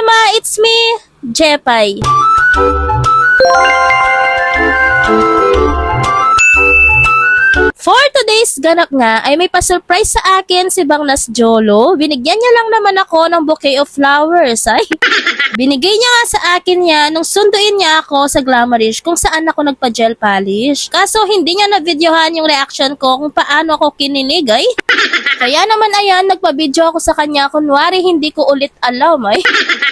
kalma, it's me, Jepay. For today's ganap nga ay may pa-surprise sa akin si Banglas Jolo. Binigyan niya lang naman ako ng bouquet of flowers. Ay, binigay niya nga sa akin niya nung sunduin niya ako sa Glamorish kung saan ako nagpa-gel polish. Kaso hindi niya na-videohan yung reaction ko kung paano ako kinilig ay. Kaya naman ayan, nagpa-video ako sa kanya kunwari hindi ko ulit alam ay.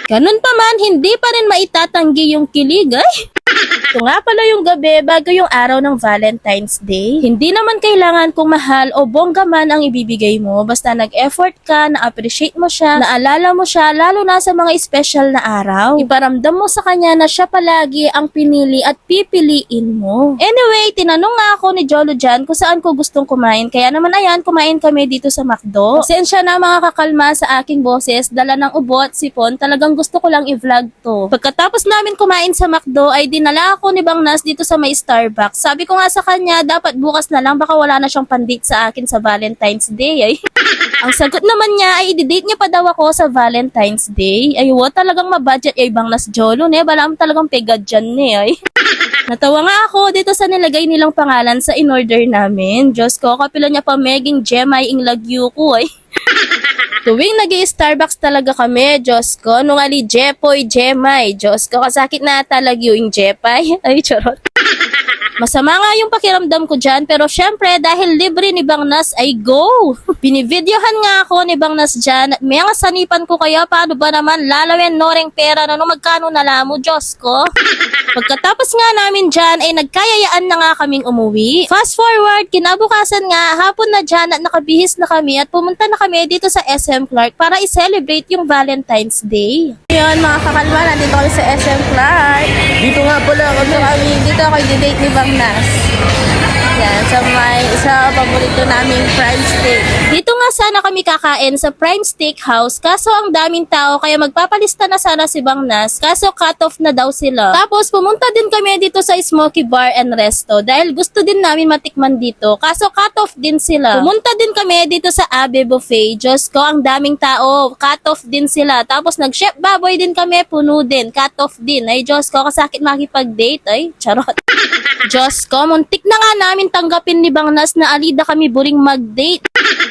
Ganun pa man, hindi pa rin maitatanggi yung kilig ay. Ito nga pala yung gabi bago yung araw ng Valentine's Day. Hindi naman kailangan kung mahal o bongga man ang ibibigay mo. Basta nag-effort ka, na-appreciate mo siya, naalala mo siya, lalo na sa mga special na araw. Iparamdam mo sa kanya na siya palagi ang pinili at pipiliin mo. Anyway, tinanong nga ako ni Jolo dyan kung saan ko gustong kumain. Kaya naman ayan, kumain kami dito sa McDo. Pasensya na mga kakalma sa aking boses, dala ng ubo at sipon, talagang gusto ko lang i-vlog to. Pagkatapos namin kumain sa McDo ay dinala ako ni Bang Nas dito sa may Starbucks. Sabi ko nga sa kanya, dapat bukas na lang baka wala na siyang pandate sa akin sa Valentine's Day. Ay. Ang sagot naman niya ay i-date niya pa daw ako sa Valentine's Day. Ay, wa talagang mabudget ay Bang Nas Jolo, ne? Balam talagang pegad dyan, ne? Ay. Natawa nga ako dito sa nilagay nilang pangalan sa in-order namin. Diyos ko, kapila niya pa Meging Gemay ing lagyu ko ay. Tuwing nag starbucks talaga kami, Diyos ko, nung ali Jepoy, Gemay, Diyos ko, kasakit na talagyo yung Jepay. Ay, charot. Masama nga yung pakiramdam ko dyan, pero syempre, dahil libre ni Bang Nas, ay go! Binivideohan nga ako ni Bang Nas dyan, at may nga sanipan ko kaya, paano ba naman, lalawin noreng pera na nung magkano na lamo, Diyos ko? Pagkatapos nga namin dyan, ay nagkayayaan na nga kaming umuwi. Fast forward, kinabukasan nga, hapon na dyan at nakabihis na kami at pumunta na kami dito sa SM Clark para i-celebrate yung Valentine's Day. Ngayon mga kakalma, nandito kami sa SM Clark. Dito nga pala Dito kami, dito ako i-date ni Bang Nas. Yan, sa may, sa paborito naming prime steak. Dito nga sana kami kakain sa prime steak house, kaso ang daming tao, kaya magpapalista na sana si Bang Nas, kaso cut off na daw sila. Tapos pumunta din kami dito sa Smoky Bar and Resto, dahil gusto din namin matikman dito, kaso cut off din sila. Pumunta din kami dito sa Abe Buffet, Diyos ko, ang daming tao, cut off din sila. Tapos nag-chef baboy din kami, puno din, cut off din. Ay, Diyos ko, kasakit makipag-date. Ay, charot. Diyos ko, muntik na nga namin tanggapin ni Bang Nas na alida kami buring mag-date.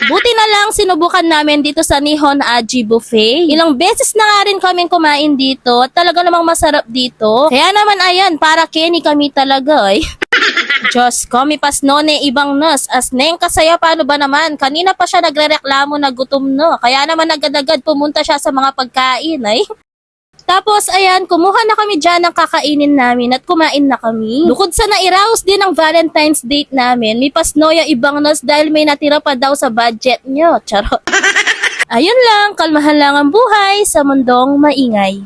Buti na lang sinubukan namin dito sa Nihon Aji Buffet. Ilang beses na nga rin kaming kumain dito talaga namang masarap dito. Kaya naman ayan, para Kenny kami talaga ay. Diyos ko, mi pas none ibang nas. As neng kasaya paano ba naman? Kanina pa siya nagrereklamo na gutom no. Kaya naman agad-agad pumunta siya sa mga pagkain ay. Tapos, ayan, kumuha na kami dyan ng kakainin namin at kumain na kami. Bukod sa nairaos din ang Valentine's date namin, may pasnoya ibang nas dahil may natira pa daw sa budget nyo. Charot. Ayun lang, kalmahan lang ang buhay sa mundong maingay.